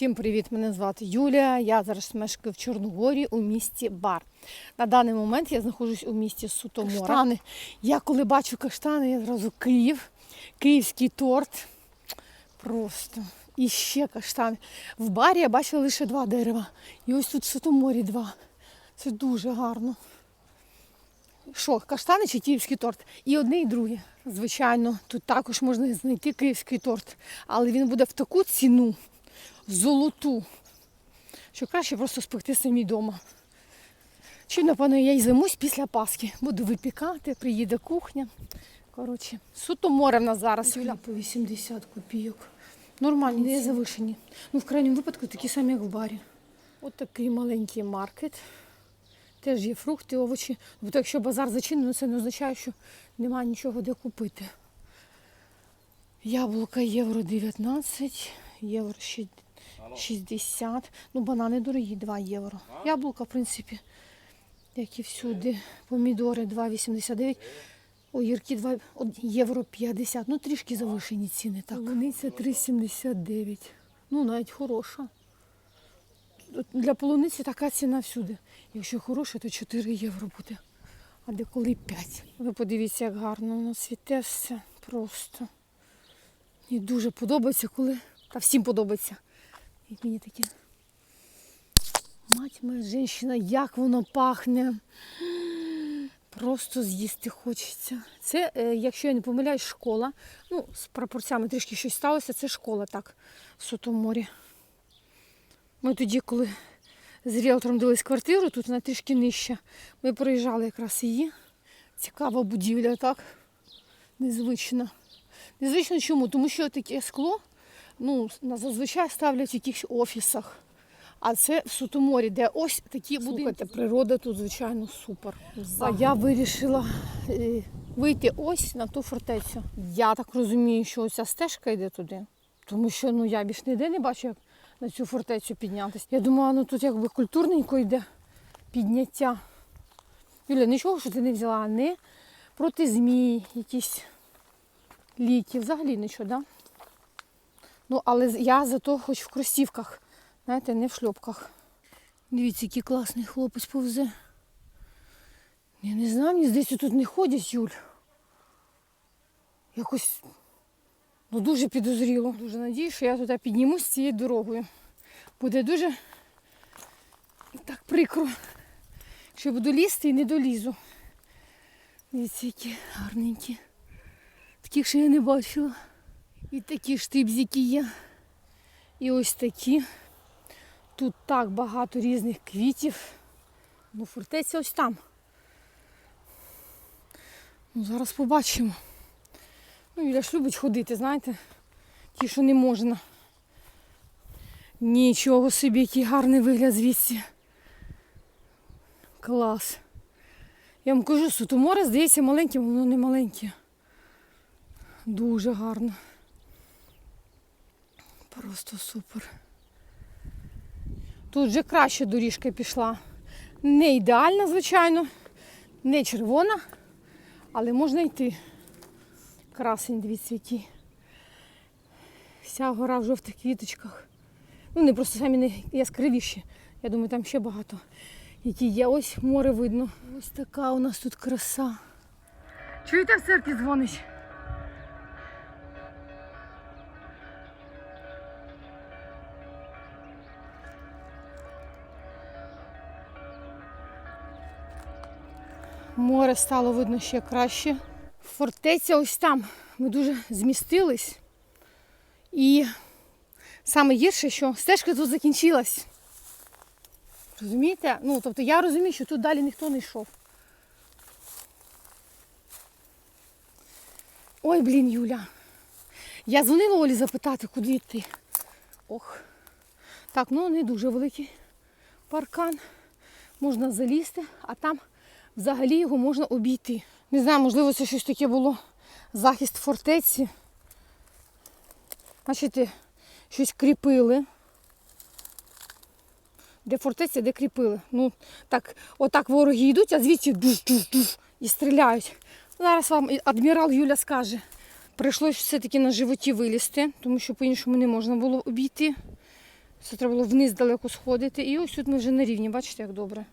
Всім привіт! Мене звати Юлія. Я зараз мешкаю в Чорногорі у місті Бар. На даний момент я знаходжусь у місті Сутомора. Каштани. Я коли бачу каштани, я зразу Київ, київський торт. Просто. І ще каштани. В барі я бачила лише два дерева. І ось тут в Сутоморі два. Це дуже гарно. Що, каштани чи київський торт? І одне, і друге. Звичайно, тут також можна знайти київський торт, але він буде в таку ціну золоту, що краще просто спекти самі вдома. Чи, напевно, я й займусь після Пасхи. Буду випікати, приїде кухня. Коротше, суто море в нас зараз. Юля по 80 копійок. Нормальні, не завишені. Ну, в крайньому випадку такі самі, як в барі. От такий маленький маркет. Теж є фрукти, овочі. Бо якщо базар зачинений, це не означає, що немає нічого де купити. Яблука євро 19, євро ще 60. Ну, банани дорогі, 2 євро. Яблука, в принципі, як і всюди. Помідори 2,89. Огірки 2 євро 50. Ну, трішки завишені ціни. Так. Полуниця 3,79. Ну, навіть хороша. Для полуниці така ціна всюди. Якщо хороша, то 4 євро буде. А деколи 5. Ви подивіться, як гарно воно цвіте все просто. Мені дуже подобається, коли. Та всім подобається. І мені таке. Мать моя жінка, як воно пахне. Просто з'їсти хочеться. Це, е, якщо я не помиляюсь, школа. Ну, з пропорцями трішки щось сталося, це школа так, в Сотоморі. Ми тоді, коли з ріелтором дивились квартиру, тут вона трішки нижча. Ми проїжджали якраз її. Цікава будівля, так? Незвична. Незвично чому? Тому що таке скло ну, на- зазвичай ставлять в якихось офісах. А це в Сутоморі, де ось такі будинки. Природа тут, звичайно, супер. А я вирішила е, вийти ось на ту фортецю. Я так розумію, що оця стежка йде туди. Тому що ну, я більш ніде не бачу, як на цю фортецю піднятися. Я думала, ну тут якби культурненько йде підняття. Юля, нічого, що ти не взяла, не проти змій, якісь ліки, взагалі нічого, да? Ну, але я зато хоч в кросівках, знаєте, не в шльопках. Дивіться, який класний хлопець повзе. Я не знаю, мені здається, тут не ходять, Юль. Якось ну, дуже підозріло. Дуже надію, що я туди піднімусь цією дорогою. Буде дуже так прикро, що я буду лізти і не долізу. Дивіться, які гарненькі. Таких ще я не бачила. І такі штибзики є. І ось такі. Тут так багато різних квітів. Ну, фортеця ось там. Ну, зараз побачимо. Ну, Юля ж любить ходити, знаєте, ті, що не можна. Нічого собі, який гарний вигляд звідси. Клас. Я вам кажу, Сутоморе, здається, маленьким, воно не маленьке. Дуже гарно. Просто супер. Тут вже краще доріжка пішла. Не ідеальна, звичайно, не червона, але можна йти. Красень, дивіться, який. Вся гора в жовтих квіточках. Ну, не просто самі не яскравіші. Я думаю, там ще багато. Які є. Ось море видно. Ось така у нас тут краса. Чуєте, в церкві дзвонить? Море стало видно ще краще. Фортеця ось там. Ми дуже змістились. І саме гірше, що стежка тут закінчилась. Розумієте? Ну, тобто я розумію, що тут далі ніхто не йшов. Ой, блін, Юля. Я дзвонила Олі запитати, куди йти. Ох. Так, ну не дуже великий паркан. Можна залізти, а там взагалі його можна обійти. Не знаю, можливо, це щось таке було. Захист фортеці. Бачите, щось кріпили. Де фортеця, де кріпили. Ну, так, отак вороги йдуть, а звідси душ-душ-душ і стріляють. Зараз вам адмірал Юля скаже. Прийшлось все-таки на животі вилізти, тому що по-іншому не можна було обійти. Це треба було вниз далеко сходити. І ось тут ми вже на рівні, бачите, як добре.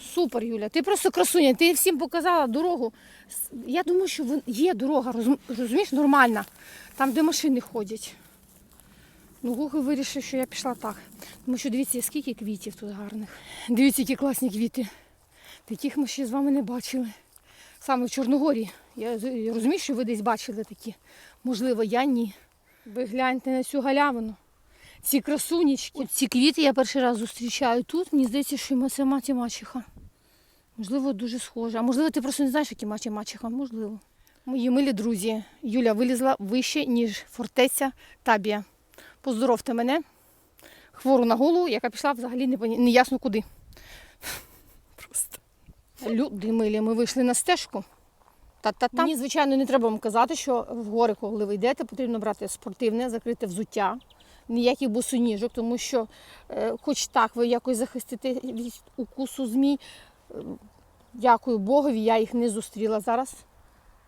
Супер, Юля. Ти просто красуня, ти всім показала дорогу. Я думаю, що є дорога, розумієш, нормальна. Там, де машини ходять. Ну, Гуги вирішив, що я пішла так. Тому що дивіться, скільки квітів тут гарних. Дивіться, які класні квіти. Таких ми ще з вами не бачили. Саме в Чорногорії. Я розумію, що ви десь бачили такі. Можливо, я ні. Ви гляньте на цю галявину. Ці красунечки. Ці квіти я перший раз зустрічаю тут. Мені здається, що це мать і мачеха. Можливо, дуже схоже. А можливо, ти просто не знаєш, які мачеха. Можливо. Мої милі друзі, Юля вилізла вище, ніж фортеця Табія. Поздоровте мене, хвору на голову, яка пішла взагалі не, не ясно куди. Просто. Люди милі, ми вийшли на стежку. Та-та-та. Мені, звичайно, не треба вам казати, що в гори, коли ви йдете, потрібно брати спортивне, закрите взуття, ніяких босоніжок, тому що, е, хоч так ви якось захистите від укусу змій. Е, Дякую Богові, я їх не зустріла зараз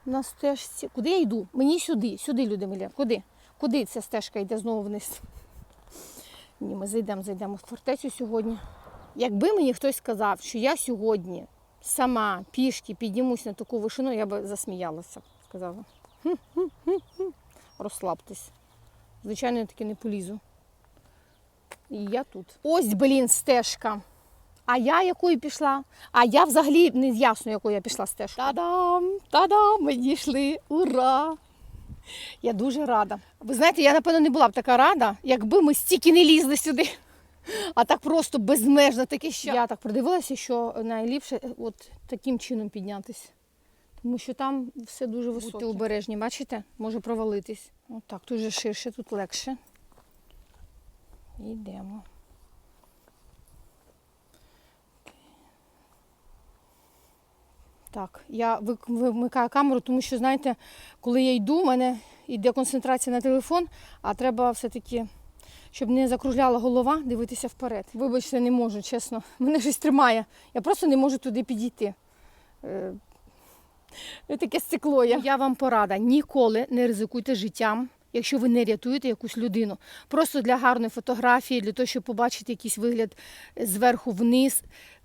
на стежці. Куди я йду? Мені сюди, сюди, люди милі. Куди? Куди ця стежка йде знову вниз? Ні, ми зайдемо, зайдемо в фортецю сьогодні. Якби мені хтось сказав, що я сьогодні сама пішки піднімусь на таку вишину, я би засміялася. Сказала. «Хм-хм-хм-хм, Розслабтесь. Звичайно, я таки не полізу. І я тут. Ось, блін, стежка. А я якою пішла? А я взагалі не ясно, якою я пішла стежкою. Та-дам! Та-дам! Ми дійшли! Ура! Я дуже рада. Ви знаєте, я напевно не була б така рада, якби ми стільки не лізли сюди. А так просто безмежно таке що. Я так придивилася, що найліпше от таким чином піднятися. Тому що там все дуже високе. Будьте обережні, бачите? Може провалитись. Отак, тут же ширше, тут легше. Йдемо. Так, я вимикаю камеру, тому що, знаєте, коли я йду, в мене йде концентрація на телефон, а треба все-таки, щоб не закружляла голова, дивитися вперед. Вибачте, не можу, чесно. Мене щось тримає. Я просто не можу туди підійти. Е, Таке стекло. Я. я вам порада. Ніколи не ризикуйте життям, якщо ви не рятуєте якусь людину. Просто для гарної фотографії, для того, щоб побачити якийсь вигляд зверху вниз.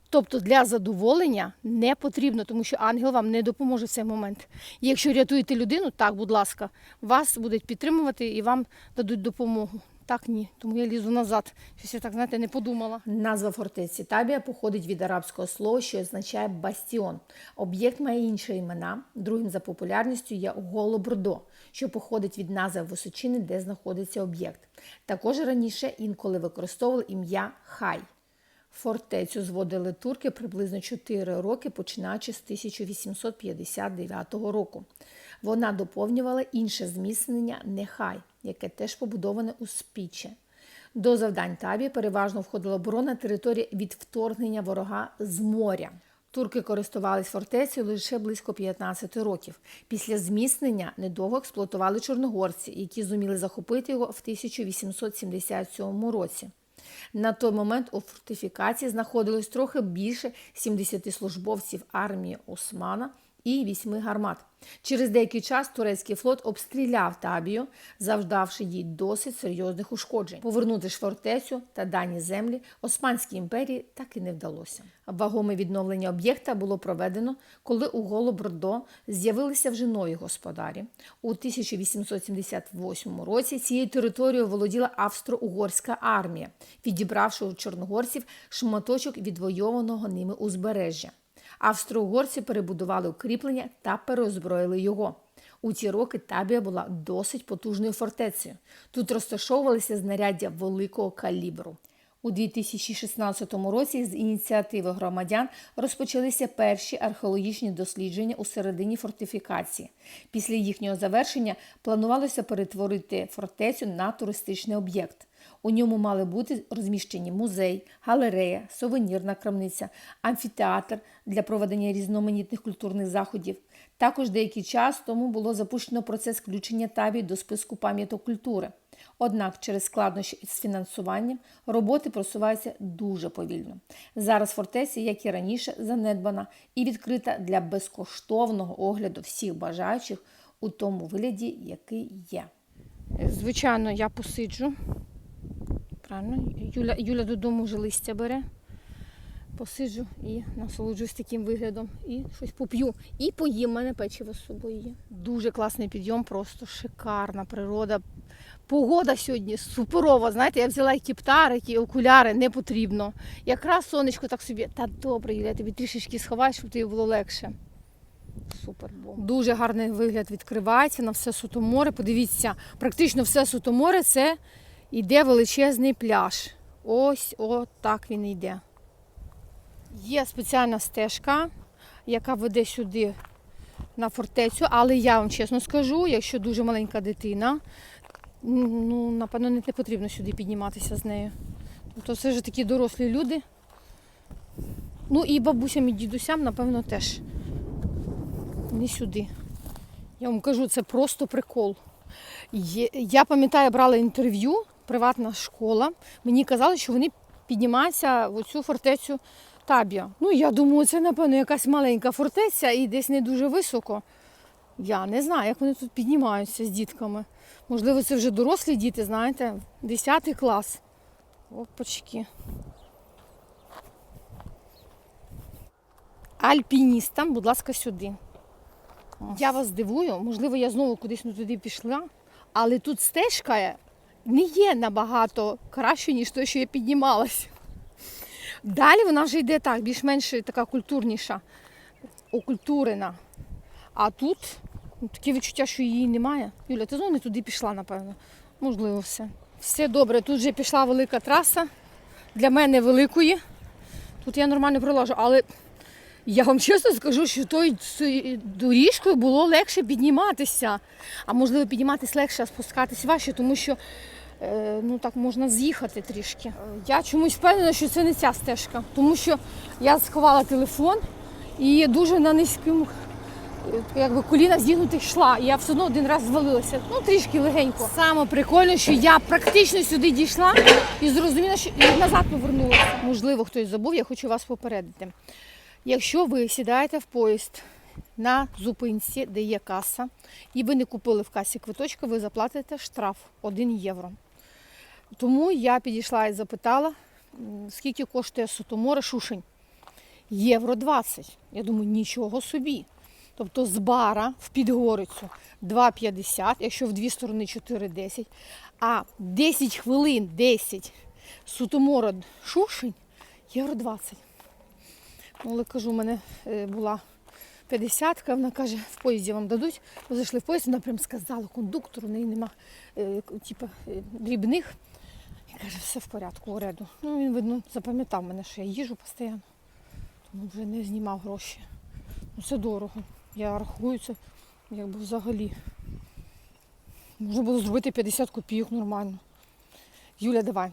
Тобто для задоволення не потрібно, тому що ангел вам не допоможе в цей момент. Якщо рятуєте людину, так, будь ласка, вас будуть підтримувати і вам дадуть допомогу. Так, ні. Тому я лізу назад. Щось я так, знаєте, не подумала. Назва фортеці Табія походить від арабського слова, що означає бастіон. Об'єкт має інші імена. Другим за популярністю є Голобрдо, що походить від назви височини, де знаходиться об'єкт. Також раніше інколи використовували ім'я Хай. Фортецю зводили турки приблизно 4 роки, починаючи з 1859 року. Вона доповнювала інше зміцнення Нехай, яке теж побудоване у спіччя. До завдань Табі переважно входила оборона території від вторгнення ворога з моря. Турки користувались фортецею лише близько 15 років. Після зміцнення недовго експлуатували чорногорці, які зуміли захопити його в 1877 році. На той момент у фортифікації знаходилось трохи більше 70 службовців армії Османа і 8 гармат. Через деякий час турецький флот обстріляв Табію, завдавши їй досить серйозних ушкоджень. Повернути ж фортецю та дані землі Османській імперії так і не вдалося. Вагоме відновлення об'єкта було проведено, коли у Голобордо з'явилися вже нові господарі. У 1878 році цією територією володіла австро-угорська армія, відібравши у чорногорців шматочок відвойованого ними узбережжя. Австро-угорці перебудували укріплення та переозброїли його. У ті роки Табія була досить потужною фортецею. Тут розташовувалися знаряддя великого калібру. У 2016 році з ініціативи громадян розпочалися перші археологічні дослідження у середині фортифікації. Після їхнього завершення планувалося перетворити фортецю на туристичний об'єкт. У ньому мали бути розміщені музей, галерея, сувенірна крамниця, амфітеатр для проведення різноманітних культурних заходів. Також деякий час тому було запущено процес включення Таві до списку пам'яток культури. Однак через складнощі з фінансуванням роботи просуваються дуже повільно. Зараз фортеця, як і раніше, занедбана і відкрита для безкоштовного огляду всіх бажаючих у тому вигляді, який є. Звичайно, я посиджу, Правильно. Юля, Юля додому вже листя бере. Посиджу і насолоджуюсь таким виглядом. І щось поп'ю. І поїм, У мене печиво з собою є. Дуже класний підйом, просто шикарна природа. Погода сьогодні суперова. Знаєте, я взяла і кіптарик, і окуляри, не потрібно. Якраз сонечко так собі. Та добре, Юля, я тобі трішечки сховаю, щоб тобі було легше. Супер було. Дуже гарний вигляд відкривається на все Сутоморе. Подивіться, практично все Сутоморе це йде величезний пляж. Ось отак він йде. Є спеціальна стежка, яка веде сюди на фортецю, але я вам чесно скажу, якщо дуже маленька дитина, ну, напевно, не потрібно сюди підніматися з нею. Тобто це вже такі дорослі люди. Ну і бабусям і дідусям, напевно, теж не сюди. Я вам кажу, це просто прикол. Я пам'ятаю, брала інтерв'ю, приватна школа. Мені казали, що вони піднімаються в цю фортецю Табія. Ну, я думаю, це, напевно, якась маленька фортеця і десь не дуже високо. Я не знаю, як вони тут піднімаються з дітками. Можливо, це вже дорослі діти, знаєте, 10 клас. Опачки. Альпіністам, будь ласка, сюди. Я вас дивую, можливо, я знову кудись не туди пішла, але тут стежка не є набагато краще, ніж те, що я піднімалася. Далі вона вже йде так, більш-менш така культурніша, окультурена. А тут ну, таке відчуття, що її немає. Юля, ти знову не туди пішла, напевно. Можливо, все. Все добре, тут вже пішла велика траса. Для мене великої. Тут я нормально пролажу, але я вам чесно скажу, що тою доріжкою було легше підніматися. А можливо, підніматися легше, а спускатись важче, тому що ну так можна з'їхати трішки. Е, Я чомусь впевнена, що це не ця стежка, тому що я сховала телефон і дуже на низькому е, якби колінах зігнутих йшла. І я все одно один раз звалилася. Ну, трішки легенько. Саме прикольно, що я практично сюди дійшла і зрозуміла, що і назад повернулася. Можливо, хтось забув, я хочу вас попередити. Якщо ви сідаєте в поїзд на зупинці, де є каса, і ви не купили в касі квиточка, ви заплатите штраф 1 євро. Тому я підійшла і запитала, скільки коштує Сотоморе Шушень. Євро 20. Я думаю, нічого собі. Тобто з бара в Підгорицю 2,50, якщо в дві сторони 4,10, а 10 хвилин 10 Сутомора Шушень євро 20. Ну, але кажу, у мене е, була 50 вона каже, в поїзді вам дадуть. Ми зайшли в поїзд, вона прям сказала кондуктору, в неї нема е, типу, е, дрібних. Каже, все в порядку, уреду. Ну, він, видно, запам'ятав мене, що я їжу постійно, тому вже не знімав гроші. Ну, це дорого. Я рахую це, якби взагалі. Можна було зробити 50 копійок нормально. Юля, давай.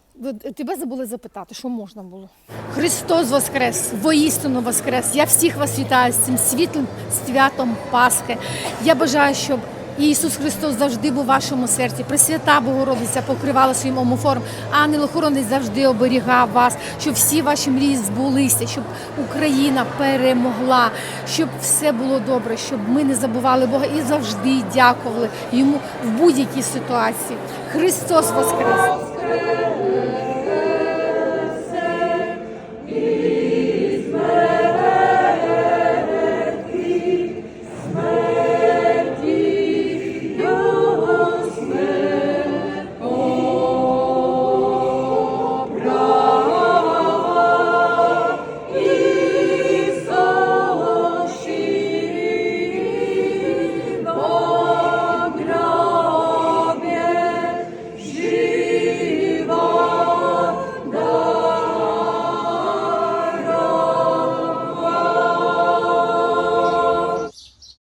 Тебе забули запитати, що можна було. Христос Воскрес! Воістину Воскрес! Я всіх вас вітаю з цим світлим святом Пасхи. Я бажаю, щоб Ісус Христос завжди був у вашому серці. Пресвята Богородиця покривала своїм омофором. Ангел охоронець завжди оберігав вас, щоб всі ваші мрії збулися, щоб Україна перемогла, щоб все було добре, щоб ми не забували Бога і завжди дякували йому в будь-якій ситуації. Христос Воскрес!